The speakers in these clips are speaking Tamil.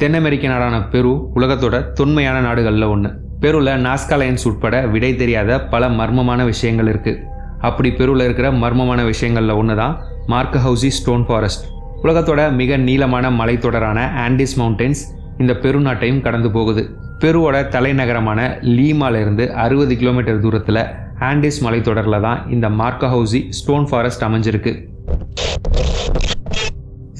தென் அமெரிக்க நாடான பெரு உலகத்தோட தொன்மையான நாடுகளில் ஒன்று பெருவில் நாஸ்கா லைன்ஸ் உட்பட விடை தெரியாத பல மர்மமான விஷயங்கள் இருக்குது அப்படி பெருவில் இருக்கிற மர்மமான விஷயங்களில் ஒன்று தான் மார்க் ஹவுசி ஸ்டோன் ஃபாரஸ்ட். உலகத்தோட மிக நீளமான மலைத்தொடரான ஆண்டிஸ் மவுண்டன்ஸ் இந்த பெரு நாட்டையும் கடந்து போகுது. பெருவோட தலைநகரமான லீமாலிருந்து அறுபது கிலோமீட்டர் தூரத்தில் ஆண்டிஸ் மலைத்தொடரில் தான் இந்த மார்க்க ஹவுசி ஸ்டோன் ஃபாரஸ்ட் அமைஞ்சிருக்கு.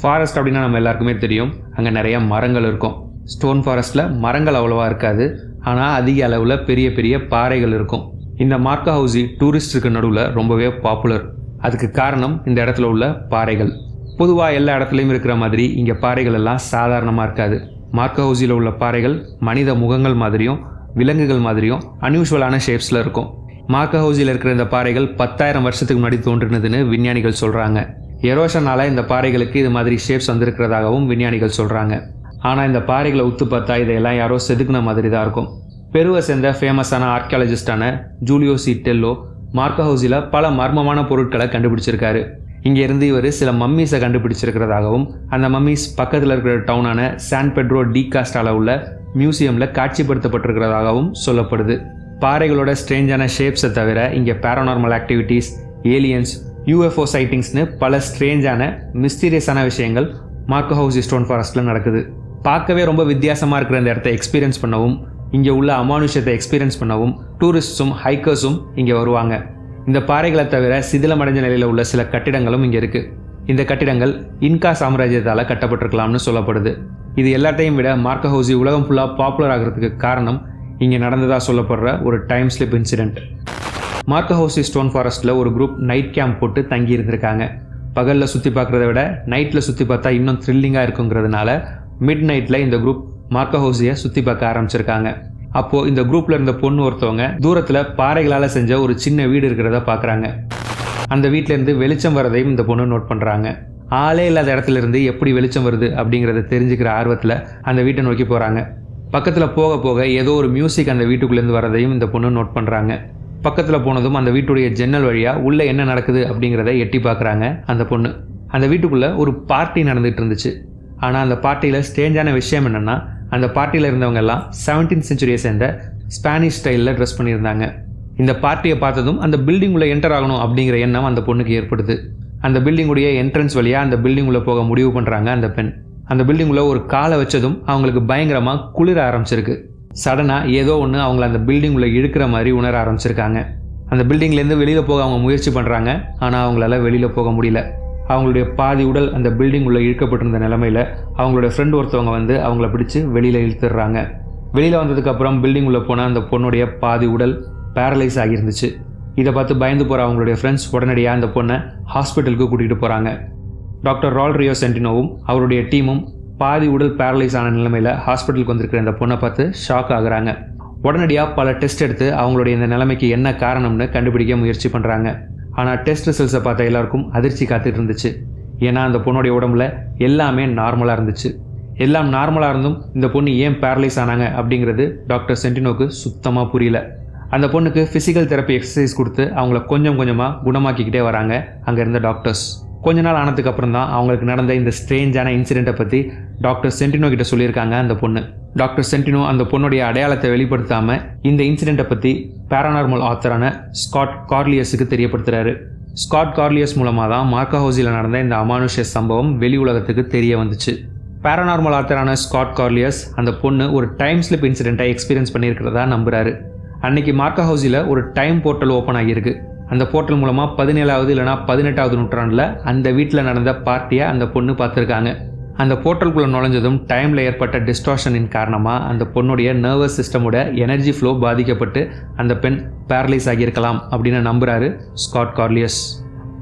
ஃபாரஸ்ட் அப்படின்னா நம்ம எல்லாருக்குமே தெரியும். அங்கே நிறைய மரங்கள் இருக்கும். ஸ்டோன் ஃபாரஸ்ட்டில் மரங்கள் அவ்வளோவா இருக்காது. ஆனால் அதிக அளவில் பெரிய பெரிய பாறைகள் இருக்கும். இந்த மார்க்க ஹவுசி டூரிஸ்டுக்கு நடுவில் ரொம்பவே பாப்புலர் அதுக்கு காரணம் இந்த இடத்துல உள்ள பாறைகள். பொதுவாக எல்லா இடத்துலையும் இருக்கிற மாதிரி இங்கே பாறைகள் எல்லாம் சாதாரணமாக இருக்காது. மார்க்க ஹவுசியில் உள்ள பாறைகள் மனித முகங்கள் மாதிரியும் விலங்குகள் மாதிரியும் அன்யூஷுவலான ஷேப்ஸில் இருக்கும். மார்க்க ஹவுசியில் இருக்கிற இந்த பாறைகள் பத்தாயிரம் வருஷத்துக்கு முன்னாடி தோன்றினதுன்னு விஞ்ஞானிகள் சொல்கிறாங்க எரோஷனால் இந்த பாறைகளுக்கு இது மாதிரி ஷேப்ஸ் வந்திருக்கிறதாகவும் விஞ்ஞானிகள் சொல்கிறாங்க ஆனால் இந்த பாறைகளை உத்து பார்த்தா இதையெல்லாம் யாரோ செதுக்குன மாதிரி தான் இருக்கும். பெருவை சேர்ந்த ஃபேமஸான ஆர்கியாலஜிஸ்டான ஜூலியோ சி டெல்லோ மார்க்க ஹவுஸில் பல மர்மமான பொருட்களை கண்டுபிடிச்சிருக்காரு. இங்கேருந்து இவர் சில மம்மீஸை கண்டுபிடிச்சிருக்கிறதாகவும் அந்த மம்மீஸ் பக்கத்தில் இருக்கிற டவுனான சான் பெட்ரோ டி காஸ்டால உள்ள மியூசியமில் காட்சிப்படுத்தப்பட்டிருக்கிறதாகவும் சொல்லப்படுது. பாறைகளோட ஸ்ட்ரேஞ்சான ஷேப்ஸை தவிர இங்கே பேரானார்மல் ஆக்டிவிட்டீஸ் ஏலியன்ஸ் யூஎஃப்ஓ சைட்டிங்ஸ்னு பல ஸ்ட்ரேஞ்சான மிஸ்டீரியஸான விஷயங்கள் மார்க்கோ ஹவுஸ் ஸ்டோன் ஃபாரஸ்ட்டில் நடக்குது. பார்க்கவே ரொம்ப வித்தியாசமாக இருக்கிற இந்த இடத்த எக்ஸ்பீரியன்ஸ் பண்ணவும் இங்கே உள்ள அமானுஷத்தை எக்ஸ்பீரியன்ஸ் பண்ணவும் டூரிஸ்ட்ஸும் ஹைக்கர்ஸும் இங்கே வருவாங்க. இந்த பாறைகளை தவிர சிதிலமடைஞ்ச நிலையில் உள்ள சில கட்டிடங்களும் இங்கே இருக்குது இந்த கட்டிடங்கள் இன்கா சாம்ராஜ்யத்தால் கட்டப்பட்டிருக்கலாம்னு சொல்லப்படுது. இது எல்லாத்தையும் விட மார்க்க ஹவுசி உலகம் ஃபுல்லாக பாப்புலர் ஆகிறதுக்கு காரணம் இங்கே நடந்ததாக சொல்லப்படுற ஒரு time slip incident Marcahuasi stone ஃபாரஸ்ட்டில் ஒரு குரூப் நைட் கேம்ப் போட்டு தங்கி இருந்திருக்காங்க. பகலில் சுற்றி பார்க்குறத விட நைட்டில் சுற்றி பார்த்தா இன்னும் த்ரில்லிங்காக இருக்குங்கிறதுனால மிட் நைட்டில் இந்த குரூப் மார்க்கஹோசியை சுற்றி பார்க்க ஆரம்பிச்சிருக்காங்க. அப்போது இந்த குரூப்பில் இருந்த பொண்ணு ஒருத்தவங்க தூரத்தில் பாறைகளால் செஞ்ச ஒரு சின்ன வீடு இருக்கிறத பார்க்குறாங்க அந்த வீட்டிலேருந்து வெளிச்சம் வரதையும் இந்த பொண்ணு நோட் பண்ணுறாங்க ஆளே இல்லாத இடத்துல இருந்து எப்படி வெளிச்சம் வருது அப்படிங்கிறத தெரிஞ்சுக்கிற ஆர்வத்தில் அந்த வீட்டை நோக்கி போகிறாங்க பக்கத்தில் போக போக ஏதோ ஒரு மியூசிக் அந்த வீட்டுக்குள்ளேருந்து வரதையும் இந்த பொண்ணு நோட் பண்ணுறாங்க பக்கத்தில் போனதும் அந்த வீட்டுடைய ஜன்னல் வழியாக உள்ளே என்ன நடக்குது அப்படிங்கிறத எட்டி பார்க்குறாங்க அந்த பொண்ணு. அந்த வீட்டுக்குள்ளே ஒரு பார்ட்டி நடந்துகிட்டு இருந்துச்சு. ஆனால் அந்த பார்ட்டியில் ஸ்டேஞ்சான விஷயம் என்னென்னா அந்த பார்ட்டியில் இருந்தவங்க எல்லாம் செவன்டீன் செஞ்சுரியை சேர்ந்த ஸ்பானிஷ் ஸ்டைலில் ட்ரெஸ் பண்ணியிருந்தாங்க. இந்த பார்ட்டியை பார்த்ததும் அந்த பில்டிங் உள்ளே என்டர் ஆகணும் அப்படிங்கிற எண்ணம் அந்த பொண்ணுக்கு ஏற்படுது. அந்த பில்டிங்குடைய என்ட்ரன்ஸ் வழியாக அந்த பில்டிங் உள்ளே போக முடிவு பண்ணுறாங்க அந்த பெண். அந்த பில்டிங் ஒரு காலை வச்சதும் அவங்களுக்கு பயங்கரமாக குளிர ஆரம்பிச்சிருக்கு. சடனாக ஏதோ ஒன்று அவங்கள அந்த பில்டிங் உள்ள இழுக்கிற மாதிரி உணர ஆரம்பிச்சிருக்காங்க. அந்த பில்டிங்லேருந்து வெளியில் போக அவங்க முயற்சி பண்ணுறாங்க ஆனால் அவங்களால வெளியில் போக முடியல. அவங்களுடைய பாதி உடல் அந்த பில்டிங் உள்ள இழுக்கப்பட்டிருந்த நிலமையில அவங்களுடைய ஃப்ரெண்ட் ஒருத்தவங்க வந்து அவங்கள பிடிச்சு வெளியில் இழுத்துடுறாங்க. வெளியில் வந்ததுக்கப்புறம் பில்டிங் உள்ள போனால் அந்த பொண்ணுடைய பாதி உடல் பேரலைஸ் ஆகியிருந்துச்சு. இதை பார்த்து பயந்து போகிற அவங்களுடைய ஃப்ரெண்ட்ஸ் உடனடியாக அந்த பொண்ணை ஹாஸ்பிட்டலுக்கு கூட்டிகிட்டு போகிறாங்க டாக்டர் ரால்ரியோ சென்டினோவும் அவருடைய டீமும் பாதி உடல் பேரலைஸ் ஆன நிலைமையில் ஹாஸ்பிட்டலுக்கு வந்திருக்கிற இந்த பொண்ணை பார்த்து ஷாக் ஆகுறாங்க. உடனடியாக பல டெஸ்ட் எடுத்து அவங்களுடைய இந்த நிலைமைக்கு என்ன காரணம்னு கண்டுபிடிக்க முயற்சி பண்ணுறாங்க ஆனால் டெஸ்ட் ரிசல்ட்ஸை பார்த்த எல்லாருக்கும் அதிர்ச்சி காத்துட்டு இருந்துச்சு. ஏன்னா அந்த பொண்ணுடைய உடம்புல எல்லாமே நார்மலாக இருந்துச்சு. எல்லாம் நார்மலாக இருந்தும் இந்த பொண்ணு ஏன் பேரலைஸ் ஆனாங்க அப்படிங்கிறது டாக்டர் சென்டினோக்கு சுத்தமாக புரியல. அந்த பொண்ணுக்கு ஃபிசிக்கல் தெரப்பி எக்ஸசைஸ் கொடுத்து அவங்கள கொஞ்சம் கொஞ்சமாக குணமாக்கிக்கிட்டே வராங்க அங்கே இருந்த டாக்டர்ஸ் கொஞ்ச நாள் ஆனதுக்கு அப்புறம் தான் அவங்களுக்கு நடந்த இந்த ஸ்ட்ரேஞ்சான இன்சிடெண்ட்டை பற்றி டாக்டர் சென்டினோ கிட்ட சொல்லியிருக்காங்க அந்த பொண்ணு. டாக்டர் சென்டினோ அந்த பொண்ணுடைய அடையாளத்தை வெளிப்படுத்தாமல் இந்த இன்சிடெண்ட்டை பற்றி பேரானார்மல் ஆத்தரான ஸ்காட் கார்லியஸுக்கு தெரியப்படுத்துகிறாரு ஸ்காட் கார்லியஸ் மூலமாக தான் மார்க்கா ஹவுஸில் நடந்த இந்த அமானுஷ்ய சம்பவம் வெளி உலகத்துக்கு தெரிய வந்துச்சு. பேரானார்மல் ஆத்தரான ஸ்காட் கார்லியஸ் அந்த பொண்ணு ஒரு டைம் ஸ்லிப் இன்சிடெண்ட்டை எக்ஸ்பீரியன்ஸ் பண்ணியிருக்கிறதா நம்புகிறாரு அன்னைக்கு மார்க்கா ஹவுஸில் ஒரு டைம் போர்ட்டல் ஓப்பன் ஆகியிருக்கு. அந்த போர்ட்டல் மூலமாக பதினேழாவது இல்லைனா பதினெட்டாவது நூற்றாண்டில் அந்த வீட்டில் நடந்த பார்ட்டியை அந்த பொண்ணு பார்த்துருக்காங்க. அந்த போர்ட்டலுக்குள்ளே நுழைஞ்சதும் டைமில் ஏற்பட்ட டிஸ்ட்ராஷனின் காரணமாக அந்த பொண்ணுடைய நர்வஸ் சிஸ்டமோட எனர்ஜி ஃப்ளோ பாதிக்கப்பட்டு அந்த பெண் பேரலைஸ் ஆகியிருக்கலாம் அப்படின்னு நம்புகிறாரு ஸ்காட் கார்லியஸ்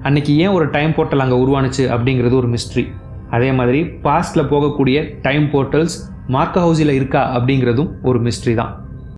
அன்றைக்கி ஏன் ஒரு டைம் போர்ட்டல் அங்கே உருவானுச்சு அப்படிங்கிறது ஒரு மிஸ்ட்ரி அதே மாதிரி பாஸ்டில் போகக்கூடிய டைம் போர்ட்டல்ஸ் மார்க்க ஹவுஸில் இருக்கா அப்படிங்கிறதும் ஒரு மிஸ்ட்ரி தான்.